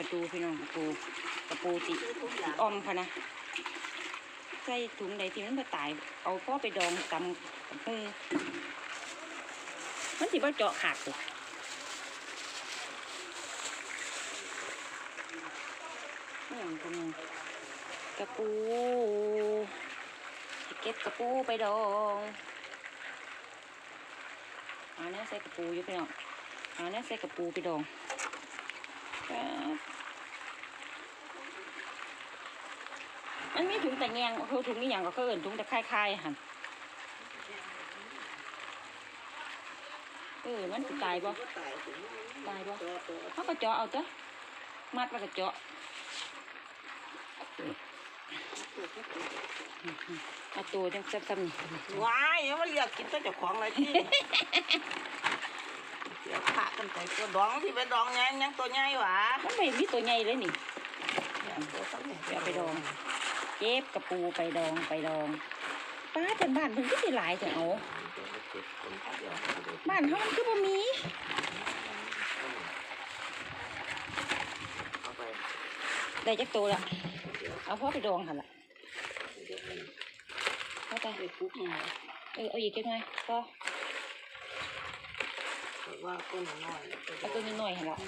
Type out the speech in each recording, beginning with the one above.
กระดูพี่น้องกระปูกระปูติซื้อทุกอย่ะนะใส่ถุงใดที่มันบ่ตาย เอาพ่อไปดองตำกับมือมันสิบ่เจาะขาดตัวนี่อย่างนี้กระปูเก็บกระปูไปดองเอาเนี้ยใส่กระปูอยู่พี่น้องเอาเนี้ยใส่กระปูไปดอง แป๊บมันมีถุงแต่แยงคือถุงนี่อย่างก็คือเอินถุงแต่คล้ายๆหันเออมันสิตายบ่ตายบ่เขาก็เจาะเอาจ้ะมัดแล้วก็เจาะเอาตัวจังจับซ้ำนี่ว้ายยังมาเรียกกินตัวเจ้าของอะไรที่ เสียขากันไปตัวดองที่ไปดองไงยังตัวใหญ่หวะมันไม่มีตัวใหญ่เลยนี่ตัวตั้งใหญ่เอาไปดอง เก็บกระปูไปดองไปดองป้าแต่บ้านเพิ่นก็สิหลายแต่เอาบ้านเฮามันคือบ่มีเอาไปได้จักตัวละเอาพ่อไปดองหั่นล่ะเอาไปไปคุกมาเออเอาอีกจังไงก็ ว่าก้นน้อยเอาตัวนี้หน่อยหั่นล่ะ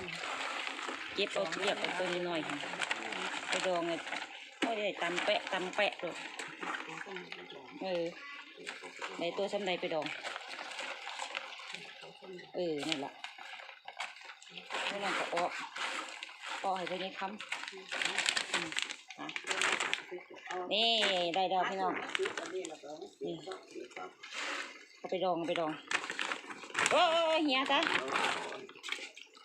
เก็บเอาเรียบเอาตัวนี้หน่อยหั่นไปดองเลยก็ได้ตำแปะตำแปะเลยเออในตัวซ้ำใดไปดอง เออนั่นแหละไม่นั่นก็ออกออกให้ไปนี่คำอืมอะนี่ได้แล้วพี่น้องเอาไปดองเอาไปดอง โอ้ยเฮียจ้ะ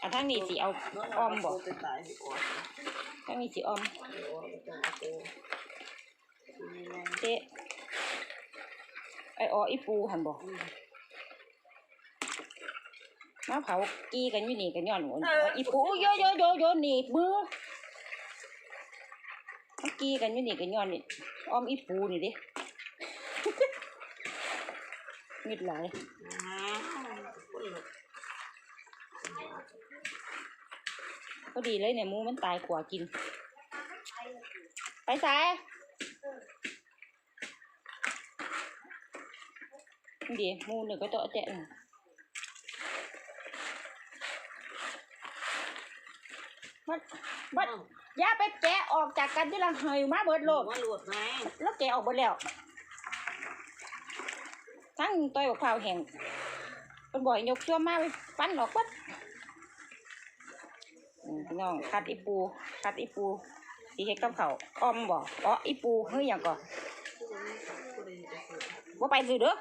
อันทั้งนี้สิเอาออมบ่ไปตายสิอกทั้งนี้สิออมออกเจ๊ไออออีปูหันบ่มาเผากี้กันอยู่นี่กันย้อนหนอีปูโยโยโยโยหนีบมือมากี้กันอยู่นี่กันย้อนนี่ออมอีปูนี่ดิ มิดหลายก็ดีเลยเนี่ยหมูมันตายกว่ากิน ไปสายดีหมูหนึ่งก็เจาะแจะหนึ่งมันมันอย่าไปแกะออกจากกันที่ละเหยมาเบิดโลดว่าหลุดไหมแล้วแกะออกหมดแล้ว ทั้งต้อยบักพร้าวแห้งเป็นบ่อยยกชั่วมาไปปั้นออกปัดอืมพี่น้องคัดอีปูคัดอีปูสีเฮ็ดกับเขาอ้อมบ่อ๋ออีปูเฮ้ยอย่างก่อนว่าไปซื้อเด้อ